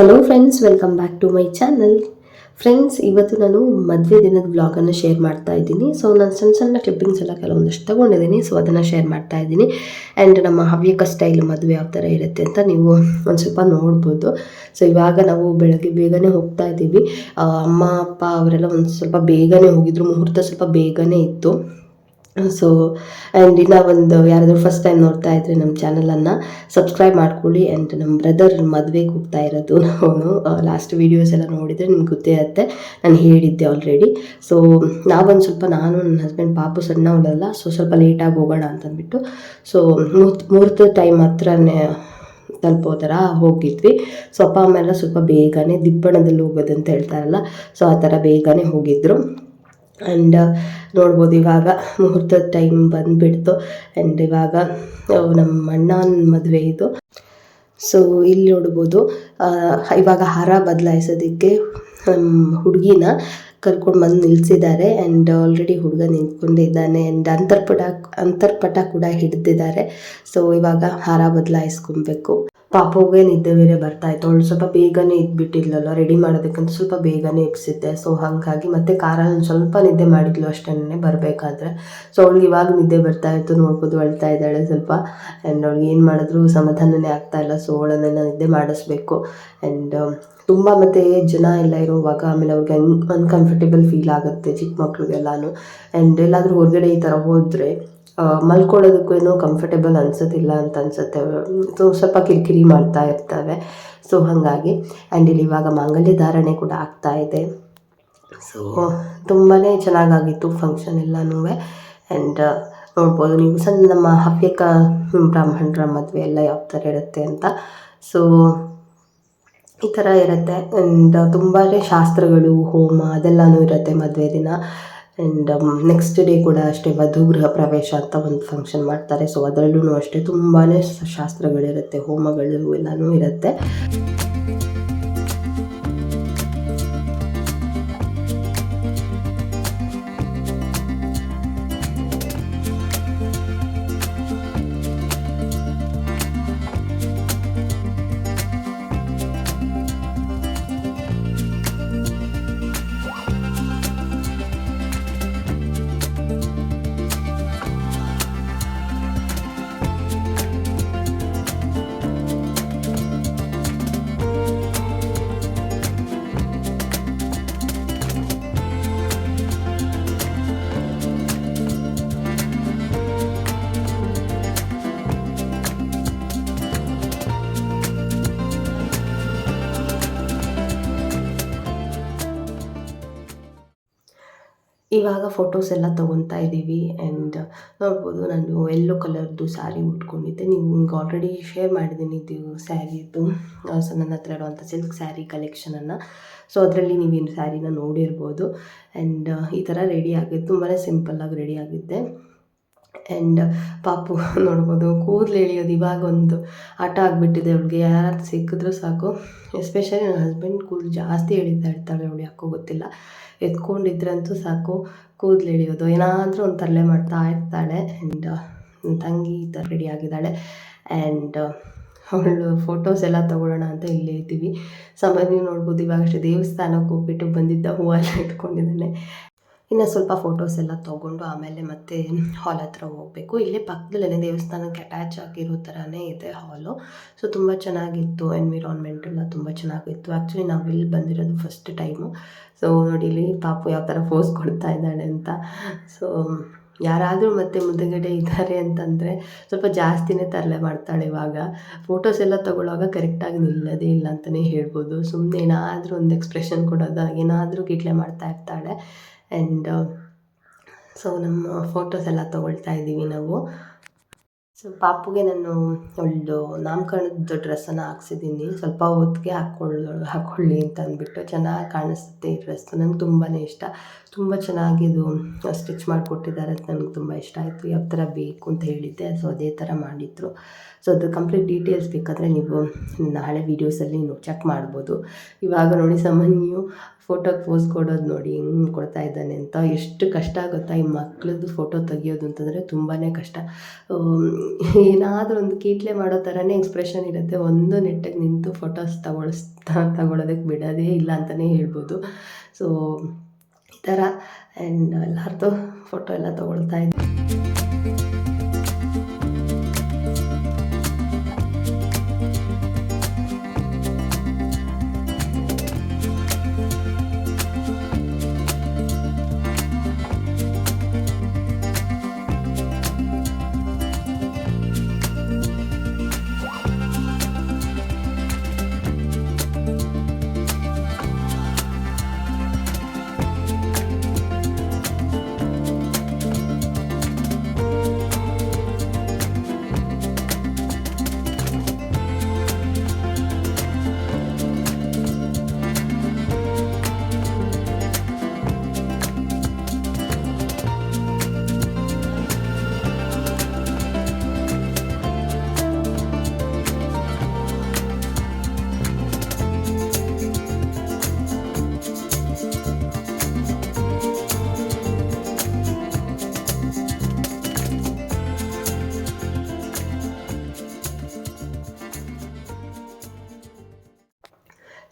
Hello friends welcome back to my channel friends ಇವತ್ತು ನಾನು ಮದುವೆ ದಿನದ ಬ್ಲಾಗನ್ನು ಶೇರ್ ಮಾಡ್ತಾ ಇದ್ದೀನಿ. ಸೊ ನಾನು ಸಣ್ಣ ಸಣ್ಣ ಕ್ಲಿಪ್ಪಿಂಗ್ಸ್ ಎಲ್ಲ ಕೆಲವೊಂದಷ್ಟು ತೊಗೊಂಡಿದ್ದೀನಿ. ಸೊ ಅದನ್ನು ಶೇರ್ ಮಾಡ್ತಾ ಇದ್ದೀನಿ. ಆ್ಯಂಡ್ ನಮ್ಮ ಹವ್ಯಕ ಸ್ಟೈಲ್ ಮದುವೆ ಯಾವ ಥರ ಇರುತ್ತೆ ಅಂತ ನೀವು ಒಂದು ಸ್ವಲ್ಪ ನೋಡ್ಬೋದು. ಸೊ ಇವಾಗ ನಾವು ಬೆಳಗ್ಗೆ ಬೇಗನೆ ಹೋಗ್ತಾ ಇದ್ದೀವಿ. ಅಮ್ಮ, ಅಪ್ಪ, ಅವರೆಲ್ಲ ಒಂದು ಸ್ವಲ್ಪ ಬೇಗನೆ ಹೋಗಿದ್ರು. ಮುಹೂರ್ತ ಸ್ವಲ್ಪ ಬೇಗನೆ ಇತ್ತು. ಸೊ ಆ್ಯಂಡ್ ಇನ್ನು ಒಂದು ಯಾರಾದರೂ ಫಸ್ಟ್ ಟೈಮ್ ನೋಡ್ತಾ ಇದ್ರೆ ನಮ್ಮ ಚಾನಲನ್ನು ಸಬ್ಸ್ಕ್ರೈಬ್ ಮಾಡ್ಕೊಳ್ಳಿ ಆ್ಯಂಡ್ ನಮ್ಮ ಬ್ರದರ್ ಮದುವೆಗೆ ಹೋಗ್ತಾ ಇರೋದು ಅವನು. ಲಾಸ್ಟ್ ವೀಡಿಯೋಸ್ ಎಲ್ಲ ನೋಡಿದರೆ ನಿಮ್ಗೆ ಗೊತ್ತೇ ಇರುತ್ತೆ ನಾನು ಹೇಳಿದ್ದೆ ಆಲ್ರೆಡಿ ಸೊ ನಾವೊಂದು ಸ್ವಲ್ಪ ನಾನು ನನ್ನ ಹಸ್ಬೆಂಡ್ ಪಾಪು ಸಣ್ಣವಳಲ್ಲ ಸೊ ಸ್ವಲ್ಪ ಲೇಟಾಗಿ ಹೋಗೋಣ ಅಂತಂದ್ಬಿಟ್ಟು ಸೊ ಮೂರ್ತ ಟೈಮ್ ಹತ್ರನೇ ತಲುಪೋ ಥರ ಹೋಗಿದ್ವಿ. ಸೊ ಅಪ್ಪ, ಅಮ್ಮ ಎಲ್ಲ ಸ್ವಲ್ಪ ಬೇಗನೆ ದಿಬ್ಬಣದಲ್ಲಿ ಹೋಗೋದಂತ ಹೇಳ್ತಾರಲ್ಲ ಸೊ ಆ ಥರ ಬೇಗನೆ ಹೋಗಿದ್ರು. ಆ್ಯಂಡ್ ನೋಡ್ಬೋದು ಇವಾಗ ಮುಹೂರ್ತದ ಟೈಮ್ ಬಂದುಬಿಡ್ತು. ಆ್ಯಂಡ್ ಇವಾಗ ನಮ್ಮ ಅಣ್ಣನ ಮದುವೆ ಇದು. ಸೊ ಇಲ್ಲಿ ನೋಡ್ಬೋದು ಇವಾಗ ಹಾರ ಬದಲಾಯಿಸೋದಕ್ಕೆ ಹುಡುಗಿನ ಕರ್ಕೊಂಡು ಬಂದು ನಿಲ್ಸಿದ್ದಾರೆ. ಆ್ಯಂಡ್ ಆಲ್ರೆಡಿ ಹುಡುಗ ನಿಂತ್ಕೊಂಡಿದ್ದಾನೆ ಆ್ಯಂಡ್ ಅಂತರ್ಪಟ ಅಂತರ್ಪಟ ಕೂಡ ಹಿಡಿದಿದ್ದಾರೆ. ಸೊ ಇವಾಗ ಹಾರ ಬದಲಾಯಿಸ್ಕೊಬೇಕು. ಪಾಪುಗೆ ನಿದ್ದೆ ಬೇರೆ ಬರ್ತಾ ಇತ್ತು. ಅವಳು ಸ್ವಲ್ಪ ಬೇಗನೆ ಇದ್ಬಿಟ್ಟಿದ್ಲಲ್ಲ ರೆಡಿ ಮಾಡೋದಕ್ಕಂತ ಸ್ವಲ್ಪ ಬೇಗನೆ ಎಬ್ಸಿದ್ದೆ. ಸೊ ಹಾಗಾಗಿ ಮತ್ತೆ ಕಾರಲ್ಲಿ ಸ್ವಲ್ಪ ನಿದ್ದೆ ಮಾಡಿದ್ಲು ಅಷ್ಟೇ ಬರಬೇಕಾದ್ರೆ. ಸೊ ಅವಳಿಗೆ ಇವಾಗ ನಿದ್ದೆ ಬರ್ತಾ ಇತ್ತು. ನೋಡ್ಬೋದು ಅಳ್ತಾ ಇದ್ದಾಳೆ ಸ್ವಲ್ಪ. ಆ್ಯಂಡ್ ಅವ್ಳಿಗೆ ಏನು ಮಾಡಿದ್ರು ಸಮಾಧಾನನೇ ಆಗ್ತಾ ಇಲ್ಲ. ಸೊ ಅವಳನ್ನೆಲ್ಲ ನಿದ್ದೆ ಮಾಡಿಸ್ಬೇಕು. ಆ್ಯಂಡ್ ತುಂಬ ಮತ್ತೆ ಜನ ಎಲ್ಲ ಇರುವಾಗ ಆಮೇಲೆ ಅವ್ರಿಗೆ ಅನ್ ಅನ್ಕಂಫರ್ಟೇಬಲ್ ಫೀಲ್ ಆಗುತ್ತೆ ಚಿಕ್ಕ ಮಕ್ಳಿಗೆಲ್ಲಾನು ಆ್ಯಂಡ್ ಎಲ್ಲಾದರೂ ಹೊರಗಡೆ ಈ ಥರ ಹೋದರೆ ಮಲ್ಕೊಳ್ಳೋದಕ್ಕೂ ಏನೋ ಕಂಫರ್ಟೇಬಲ್ ಅನ್ಸೋದಿಲ್ಲ ಅಂತ ಅನ್ಸುತ್ತೆ. ಸೊ ಸ್ವಲ್ಪ ಕಿರಿಕಿರಿ ಮಾಡ್ತಾ ಇರ್ತವೆ. ಸೊ ಹಾಗಾಗಿ ಆ್ಯಂಡ್ ಇಲ್ಲಿ ಇವಾಗ ಮಾಂಗಲ್ಯ ಧಾರಣೆ ಕೂಡ ಆಗ್ತಾ ಇದೆ. ಸೊ ತುಂಬಾ ಚೆನ್ನಾಗಾಗಿತ್ತು ಫಂಕ್ಷನ್ ಎಲ್ಲನೂ. ಆ್ಯಂಡ್ ನೋಡ್ಬೋದು, ನೀವು ಸಣ್ಣ ನಮ್ಮ ಹವ್ಯಕ ಬ್ರಾಹ್ಮಣರ ಮದುವೆ ಎಲ್ಲ ಯಾವ ಥರ ಇರುತ್ತೆ ಅಂತ. ಸೊ ಈ ಥರ ಇರುತ್ತೆ. ಆ್ಯಂಡ್ ತುಂಬಾ ಶಾಸ್ತ್ರಗಳು, ಹೋಮ ಅದೆಲ್ಲನೂ ಇರುತ್ತೆ ಮದುವೆ ದಿನ. ಆ್ಯಂಡ್ ನೆಕ್ಸ್ಟ್ ಡೇ ಕೂಡ ಅಷ್ಟೇ ವಧುಗೃಹ ಪ್ರವೇಶ ಅಂತ ಒಂದು ಫಂಕ್ಷನ್ ಮಾಡ್ತಾರೆ. ಸೊ ಅದರಲ್ಲೂ ಅಷ್ಟೇ ತುಂಬಾ ಶಾಸ್ತ್ರಗಳಿರುತ್ತೆ, ಹೋಮಗಳು ಎಲ್ಲನೂ ಇರುತ್ತೆ. ಇವಾಗ ಫೋಟೋಸ್ ಎಲ್ಲ ತೊಗೊತಾ ಇದ್ದೀವಿ ಆ್ಯಂಡ್ ನೋಡ್ಬೋದು ನಾನು ಎಲ್ಲೋ ಕಲರ್ದು ಸ್ಯಾರಿ ಉಟ್ಕೊಂಡಿದ್ದೆ. ನಿಮ್ಗೆ ಆಲ್ರೆಡಿ ಶೇರ್ ಮಾಡಿದ್ದೀನಿ ಇದು ಸ್ಯಾರಿದು ಸೊ ನನ್ನ ಹತ್ರ ಇರುವಂಥ ಸಿಲ್ಕ್ ಸ್ಯಾರಿ ಕಲೆಕ್ಷನನ್ನು ಸೊ ಅದರಲ್ಲಿ ನೀವೇನು ಸ್ಯಾರಿನ ನೋಡಿರ್ಬೋದು. ಆ್ಯಂಡ್ ಈ ಥರ ರೆಡಿ ಆಗಿದ್ದು ತುಂಬಾ ಸಿಂಪಲ್ಲಾಗಿ ರೆಡಿ ಆಗಿದ್ದೆ ಆ್ಯಂಡ್ ಪಾಪು ನೋಡ್ಬೋದು, ಕೂದಲು ಎಳಿಯೋದು ಇವಾಗ ಒಂದು ಆಟ ಆಗಿಬಿಟ್ಟಿದೆ ಅವಳಿಗೆ. ಯಾರು ಸಿಕ್ಕಿದ್ರು ಸಾಕು. ಎಸ್ಪೆಷಲಿ ನನ್ನ ಹಸ್ಬೆಂಡ್ ಕೂದಲು ಜಾಸ್ತಿ ಎಳಿತಾ ಇರ್ತಾಳೆ ಅವಳು ಯಾಕೋ ಗೊತ್ತಿಲ್ಲ. ಎತ್ಕೊಂಡಿದ್ರಂತೂ ಸಾಕು, ಕೂದಲು ಎಳೆಯೋದು. ಏನಾದರೂ ಒಂದು ತರಲೆ ಮಾಡ್ತಾ ಇರ್ತಾಳೆ. ಆ್ಯಂಡ್ ನನ್ನ ತಂಗಿ ಈ ಥರ ರೆಡಿ ಆಗಿದ್ದಾಳೆ. ಆ್ಯಂಡ್ ಅವಳು ಫೋಟೋಸ್ ಎಲ್ಲ ತೊಗೊಳ್ಳೋಣ ಅಂತ ಇಲ್ಲೇ ಇದ್ದೀವಿ. ನೀವು ನೋಡ್ಬೋದು ಇವಾಗಷ್ಟೇ ದೇವಸ್ಥಾನಕ್ಕೆ ಹೋಗ್ಬಿಟ್ಟು ಬಂದಿದ್ದ ಹೂವೆಲ್ಲ ಇಟ್ಕೊಂಡಿದ್ದಾನೆ. ಇನ್ನು ಸ್ವಲ್ಪ ಫೋಟೋಸ್ ಎಲ್ಲ ತೊಗೊಂಡು ಆಮೇಲೆ ಮತ್ತೆ ಹಾಲ್ ಹತ್ರ ಹೋಗಬೇಕು. ಇಲ್ಲೇ ಪಕ್ಕದಲ್ಲೇ ದೇವಸ್ಥಾನಕ್ಕೆ ಅಟ್ಯಾಚ್ ಆಗಿರೋ ಥರನೇ ಇದೆ ಹಾಲು ಸೊ ತುಂಬ ಚೆನ್ನಾಗಿತ್ತು. ಎನ್ವಿರಾನ್ಮೆಂಟ್ ಎಲ್ಲ ತುಂಬ ಚೆನ್ನಾಗಿತ್ತು. ಆ್ಯಕ್ಚುಲಿ ನಾವು ಇಲ್ಲಿ ಬಂದಿರೋದು ಫಸ್ಟ್ ಟೈಮು ಸೊ ನೋಡಿ ಇಲ್ಲಿ ಪಾಪು ಯಾವ ಥರ ಫೋಸ್ ಕೊಡ್ತಾ ಇದ್ದಾಳೆ ಅಂತ. ಸೊ ಯಾರಾದರೂ ಮತ್ತೆ ಮುಂದಗಡೆ ಇದ್ದಾರೆ ಅಂತಂದರೆ ಸ್ವಲ್ಪ ಜಾಸ್ತಿನೇ ತರಲೆ ಮಾಡ್ತಾಳೆ ಇವಾಗ. ಫೋಟೋಸ್ ಎಲ್ಲ ತೊಗೊಳ್ಳುವಾಗ ಕರೆಕ್ಟಾಗಿ ನಿಲ್ಲೋದೇ ಇಲ್ಲ ಅಂತಲೇ ಹೇಳ್ಬೋದು. ಸುಮ್ಮನೆ ಏನಾದರೂ ಒಂದು ಎಕ್ಸ್ಪ್ರೆಷನ್ ಕೊಡೋದು, ಏನಾದರೂ ಕಿಟ್ಲೆ ಮಾಡ್ತಾ ಇರ್ತಾಳೆ. ಆ್ಯಂಡ್ ಸೊ ನಮ್ಮ ಫೋಟೋಸ್ ಎಲ್ಲ ತೊಗೊಳ್ತಾ ಇದ್ದೀವಿ ನಾವು. ಸೊ ಪಾಪುಗೆ ನಾನು ಒಂದು ನಾಮಕರಣದ ಡ್ರೆಸ್ಸನ್ನು ಹಾಕ್ಸಿದ್ದೀನಿ. ಸ್ವಲ್ಪ ಹೊತ್ತಿಗೆ ಹಾಕ್ಕೊಳ್ಳೋ ಹಾಕ್ಕೊಳ್ಳಿ ಅಂತ ಅಂದ್ಬಿಟ್ಟು ಚೆನ್ನಾಗಿ ಕಾಣಿಸುತ್ತೆ ಈ ಡ್ರೆಸ್ಸು ನಂಗೆ ತುಂಬಾ ಇಷ್ಟ. ತುಂಬ ಚೆನ್ನಾಗಿ ಇದು ಸ್ಟಿಚ್ ಮಾಡಿಕೊಟ್ಟಿದ್ದಾರೆ ಅಂತ ನನಗೆ ತುಂಬ ಇಷ್ಟ ಆಯಿತು. ಯಾವ ಥರ ಬೇಕು ಅಂತ ಹೇಳಿದ್ದೆ, ಸೊ ಅದೇ ಥರ ಮಾಡಿದ್ರು. ಸೊ ಅದು ಕಂಪ್ಲೀಟ್ ಡೀಟೇಲ್ಸ್ ಬೇಕಾದರೆ ನೀವು ನಾಳೆ ವೀಡಿಯೋಸಲ್ಲಿ ನೀವು ಚೆಕ್ ಮಾಡ್ಬೋದು. ಇವಾಗ ನೋಡಿ ಸಾಮಾನ್ಯ ಫೋಟೋಗೆ ಪೋಸ್ ಕೊಡೋದು ನೋಡಿ ಹೆಂಗೆ ಕೊಡ್ತಾ ಇದ್ದಾನೆ ಅಂತ. ಎಷ್ಟು ಕಷ್ಟ ಆಗುತ್ತಾ ಈ ಮಕ್ಳದ್ದು ಫೋಟೋ ತೆಗಿಯೋದು ಅಂತಂದರೆ ತುಂಬಾ ಕಷ್ಟ. ಏನಾದರೂ ಒಂದು ಕೀಟ್ಲೆ ಮಾಡೋ ಥರನೇ ಎಕ್ಸ್ಪ್ರೆಷನ್ ಇರುತ್ತೆ. ಒಂದು ನೆಟ್ಟಿಗೆ ನಿಂತು ಫೋಟೋಸ್ ತಗೊಳಿಸ್ತಾ ತಗೊಳೋದಕ್ಕೆ ಬಿಡೋದೇ ಇಲ್ಲ ಅಂತಲೇ ಹೇಳ್ಬೋದು. ಸೊ ಈ ಥರ ಆ್ಯಂಡ್ ಎಲ್ಲರದ್ದು ಫೋಟೋ ಎಲ್ಲ ತೊಗೊಳ್ತಾ ಇದ್ದೆ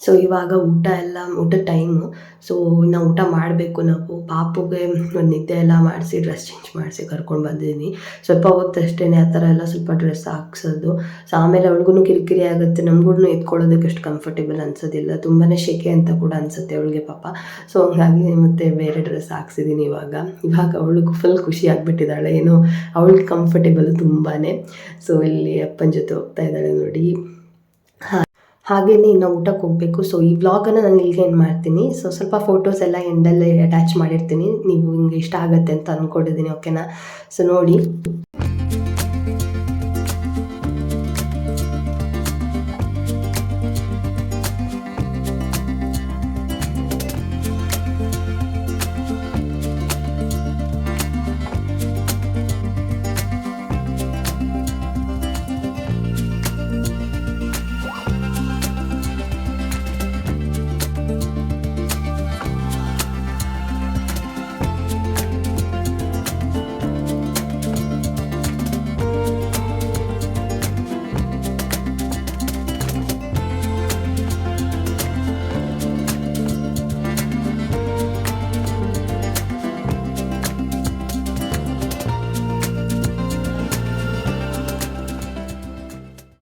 ಸೊ ಇವಾಗ ಊಟ ಎಲ್ಲ, ಊಟದ ಟೈಮು ಸೊ ಇನ್ನು ಊಟ ಮಾಡಬೇಕು ನಾವು. ಪಾಪುಗೆ ಒಂದು ನಿದ್ದೆ ಎಲ್ಲ ಮಾಡಿಸಿ ಡ್ರೆಸ್ ಚೇಂಜ್ ಮಾಡಿಸಿ ಕರ್ಕೊಂಡು ಬಂದಿದ್ದೀನಿ ಸ್ವಲ್ಪ ಹೊತ್ತಷ್ಟೇ ಆ ಥರ ಎಲ್ಲ ಸ್ವಲ್ಪ ಡ್ರೆಸ್ ಹಾಕ್ಸೋದು. ಸೊ ಆಮೇಲೆ ಅವಳಿಗೂ ಕಿರಿಕಿರಿ ಆಗುತ್ತೆ. ನಮ್ಗೂ ಎತ್ಕೊಳ್ಳೋದಕ್ಕೆ ಅಷ್ಟು ಕಂಫರ್ಟೇಬಲ್ ಅನ್ಸೋದಿಲ್ಲ. ತುಂಬಾ ಶೆಕೆ ಅಂತ ಕೂಡ ಅನಿಸುತ್ತೆ ಅವಳಿಗೆ ಪಾಪ. ಸೊ ಹಂಗಾಗಿ ಮತ್ತೆ ಬೇರೆ ಡ್ರೆಸ್ ಹಾಕ್ಸಿದ್ದೀನಿ ಇವಾಗ. ಇವಾಗ ಅವಳಿಗೂ ಫುಲ್ ಖುಷಿ ಆಗಿಬಿಟ್ಟಿದ್ದಾಳೆ. ಏನೋ, ಅವಳಿಗೆ ಕಂಫರ್ಟೇಬಲ್ ತುಂಬಾ ಸೊ ಇಲ್ಲಿ ಅಪ್ಪನ ಜೊತೆ ಹೋಗ್ತಾ ಇದ್ದಾಳೆ ನೋಡಿ. ಹಾಗೆಯೇ ಇನ್ನು ಊಟಕ್ಕೆ ಹೋಗಬೇಕು ಸೊ ಈ ವ್ಲಾಗನ್ನು ನಾನು ಇಲ್ಲಿಗೆ ಏನು ಮಾಡ್ತೀನಿ. ಸೊ ಸ್ವಲ್ಪ ಫೋಟೋಸ್ ಎಲ್ಲ ಎಂಡಲ್ಲಿ ಅಟ್ಯಾಚ್ ಮಾಡಿರ್ತೀನಿ. ನೀವು ಹಿಂಗೆ ಇಷ್ಟ ಆಗುತ್ತೆ ಅಂತ ಅಂದ್ಕೊಂಡಿದ್ದೀನಿ ಓಕೆನಾ ಸೊ ನೋಡಿ.